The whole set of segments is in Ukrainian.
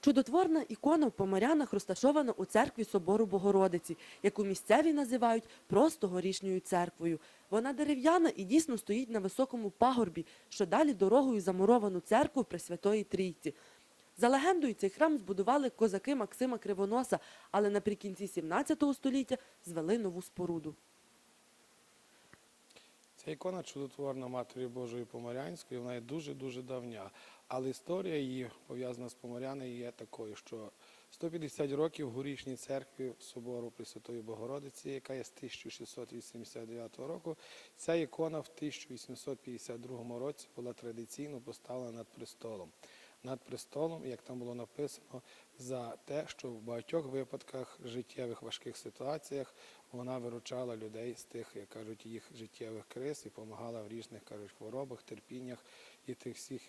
Чудотворна ікона в Поморянах розташована у церкві Собору Богородиці, яку місцеві називають просто горішньою церквою. Вона дерев'яна і дійсно стоїть на високому пагорбі, що далі дорогою замуровану церкву Пресвятої Трійці. За легендою, цей храм збудували козаки Максима Кривоноса, але наприкінці 17 століття звели нову споруду. Ця ікона чудотворна Матері Божої Поморянської, вона є дуже-дуже давня. Але історія її пов'язана з Поморяною є такою, що 150 років горішній церкві собору Пресвятої Богородиці, яка є з 1689 року, ця ікона в 1852 році була традиційно поставлена над престолом. Над престолом, як там було написано, за те, що в багатьох випадках життєвих важких ситуаціях вона виручала людей з тих, як кажуть, їх життєвих криз і допомагала в різних кажуть, хворобах, терпіннях і тих всіх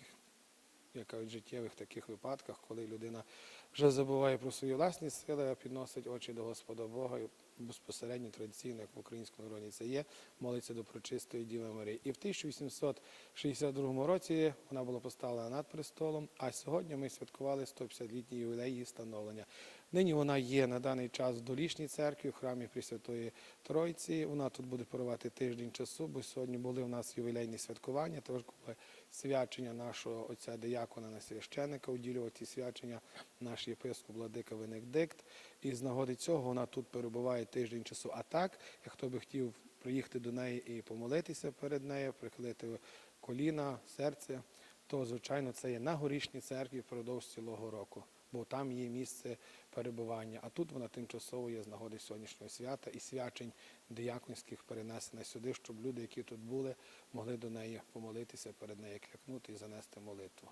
як кажуть, життєвих таких випадках, коли людина вже забуває про свої власні сили, а підносить очі до Господа Бога і безпосередньо традиційно, як в українському народі це є, молиться до Пречистої Діви Марії. І в 1862 році вона була поставлена над престолом, а сьогодні ми святкували 150-літній ювілей її становлення. Нині вона є на даний час в Долішній церкві, в храмі Пресвятої Тройці. Вона тут буде перебувати тиждень часу, бо сьогодні були у нас ювілейні святкування, також були свячення нашого отця диякона на священика, уділював ці свячення наш єпископ Владика Венедикт. І з нагоди цього вона тут перебуває тиждень часу. А так, як хто би хотів приїхати до неї і помолитися перед нею, прихилити коліна, серце, то звичайно це є на горішній церкві впродовж цілого року, бо там є місце перебування. А тут вона тимчасово є з нагоди сьогоднішнього свята і свячень дияконських перенесена сюди, щоб люди, які тут були, могли до неї помолитися, перед нею клякнути і занести молитву.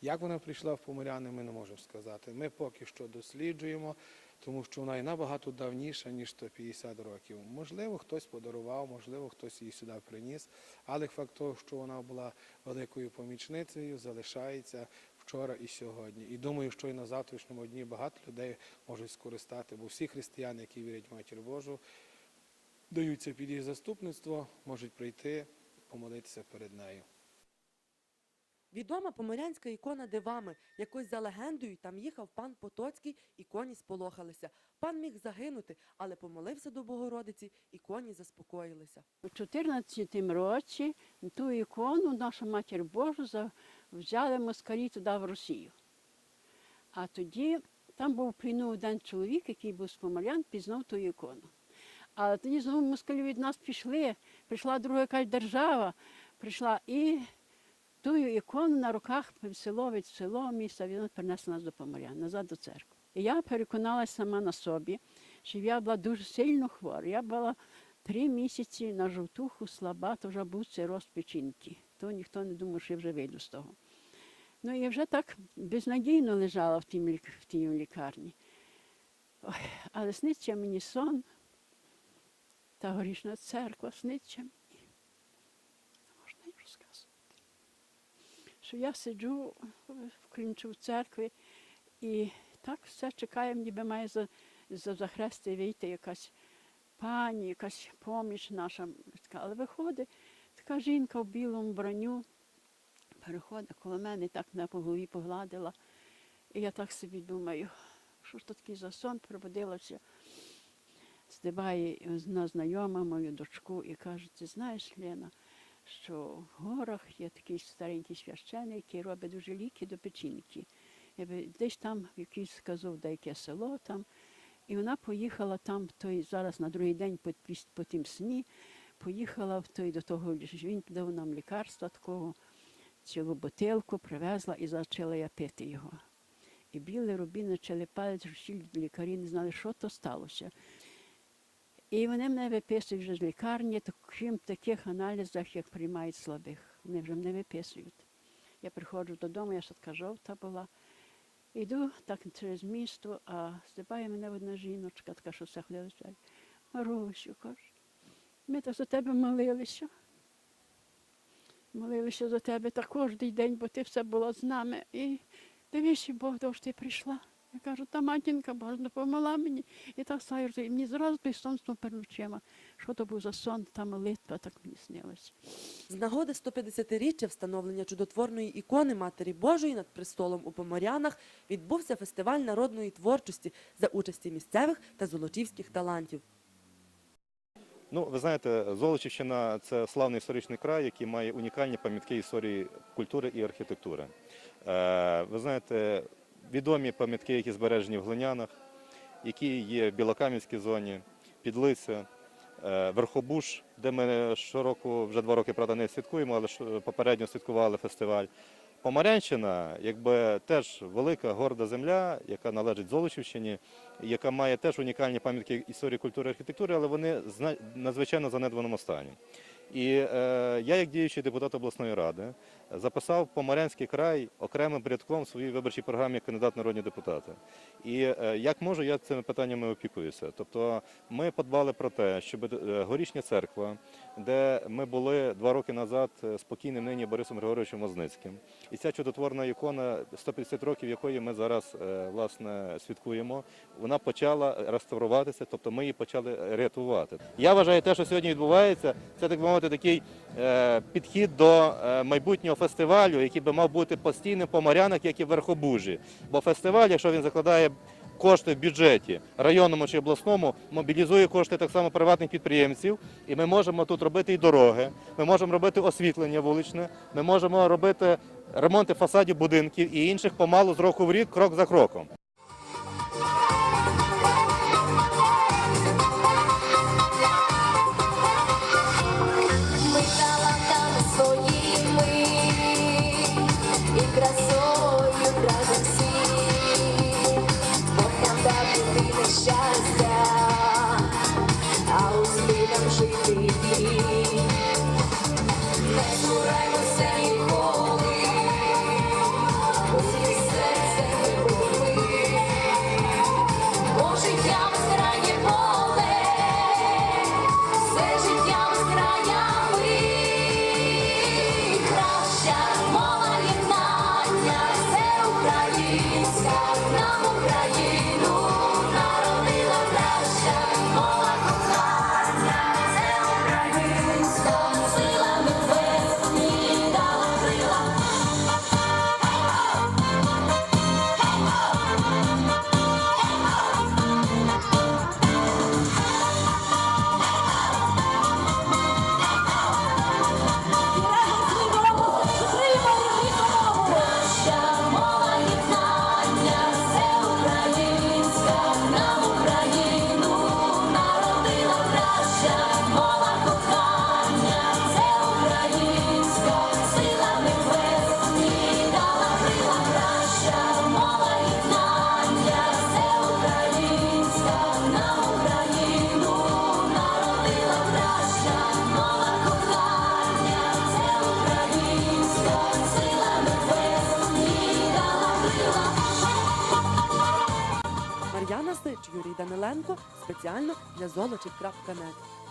Як вона прийшла в Поморяни, ми не можемо сказати. Ми поки що досліджуємо, тому що вона і набагато давніша, ніж 150 років. Можливо, хтось подарував, можливо, хтось її сюди приніс, але факт того, що вона була великою помічницею, залишається вчора і сьогодні. І думаю, що і на завтрашньому дні багато людей можуть скористати, бо всі християни, які вірять в Матір Божу, даються під її заступництво, можуть прийти, помолитися перед нею. Відома поморянська ікона дивами. Якось за легендою там їхав пан Потоцький, і коні сполохалися. Пан міг загинути, але помолився до Богородиці, і коні заспокоїлися. У 14 році ту ікону наша матір Божу за- взяли москалі туди в Росію. А тоді там був в один чоловік, який був з Поморян, пізнав ту ікону. Але тоді знову москалі від нас пішли, прийшла друга якась держава, прийшла і ту ікону на руках село від село міста він принесла нас до Поморян, назад до церкви. І я переконалася сама на собі, що я була дуже сильно хвора. Я була три місяці на жовтуху, слаба, то вже був цироз печінки. То ніхто не думав, що я вже вийду з того. Ну і вже так безнадійно лежала в тій, в тій лікарні. Ой, але сниться мені сон, та горішна церква сниться мені. Не можна й розказувати. Що я сиджу в клінчу в церкві і так все чекає, ніби має за, за, за хрести вийти якась пані, якась поміч наша. Але виходить така жінка в білому броню, переходить коло мене, так мене по голові погладила. І я так собі думаю, що ж то такий за сон пробудилася. Здибає одна знайома мою дочку і каже, ти знаєш, Лена, що в горах є такий старенький священик, який робить дуже ліки до печінки. Ви- десь там якийсь сказав деяке село там. І вона поїхала там, той, зараз на другий день по, по тім сні, поїхала в той, до того, він дав нам лікарства такого, цілу бутилку привезла і почала я пити його. І білий рубін почали палець, лікарі не знали, що то сталося. І вони мене виписують вже з лікарні, крім таких аналізах, як приймають слабих. Вони вже мене виписують. Я приходжу додому, я ж така жовта була. Йду так через місто, а здибає мене одна жіночка, така, що все ходила. Марусю, каже, ми так за тебе молилися. Молилися за тебе так кожен день, бо ти все була з нами. І дивись, Бог, до ти прийшла. Я кажу, та матінка Божа допомогла мені. І так стаю, і мені зразу сон перед очима. Що то був за сон, та молитва, так мені снилося. З нагоди 150-річчя встановлення чудотворної ікони Матері Божої над престолом у Поморянах відбувся фестиваль народної творчості за участі місцевих та золочівських талантів. Ну, ви знаєте, Золочівщина це славний історичний край, який має унікальні пам'ятки історії культури і архітектури. Е, ви знаєте, відомі пам'ятки, які збережені в Глинянах, які є в Білокам'янській зоні, Підлиця, е, Верхобуш, де ми щороку, вже два роки, правда, не святкуємо, але попередньо святкували фестиваль. Помарянщина, якби теж велика горда земля, яка належить Золочівщині, яка має теж унікальні пам'ятки історії культури архітектури, але вони зна- надзвичайно занедбаному стані. І е, я, як діючий депутат обласної ради, записав Поморянський край окремим порядком в своїй виборчій програмі як кандидат народні депутати. І е, як можу, я цими питаннями опікуюся. Тобто ми подбали про те, щоб е, горішня церква, де ми були два роки назад е, спокійним нині Борисом Григоровичем Возницьким. І ця чудотворна ікона, 150 років якої ми зараз е, власне святкуємо, вона почала реставруватися, тобто ми її почали рятувати. Я вважаю, те, що сьогодні відбувається, це так би мовити такий е, підхід до е, майбутнього фестивалю, який би мав бути постійним по морянах, як і в Верхобужі. Бо фестиваль, якщо він закладає кошти в бюджеті районному чи обласному, мобілізує кошти так само приватних підприємців, і ми можемо тут робити і дороги, ми можемо робити освітлення вуличне, ми можемо робити ремонти фасадів будинків і інших помалу з року в рік, крок за кроком. Даниленко спеціально для золочів.нет.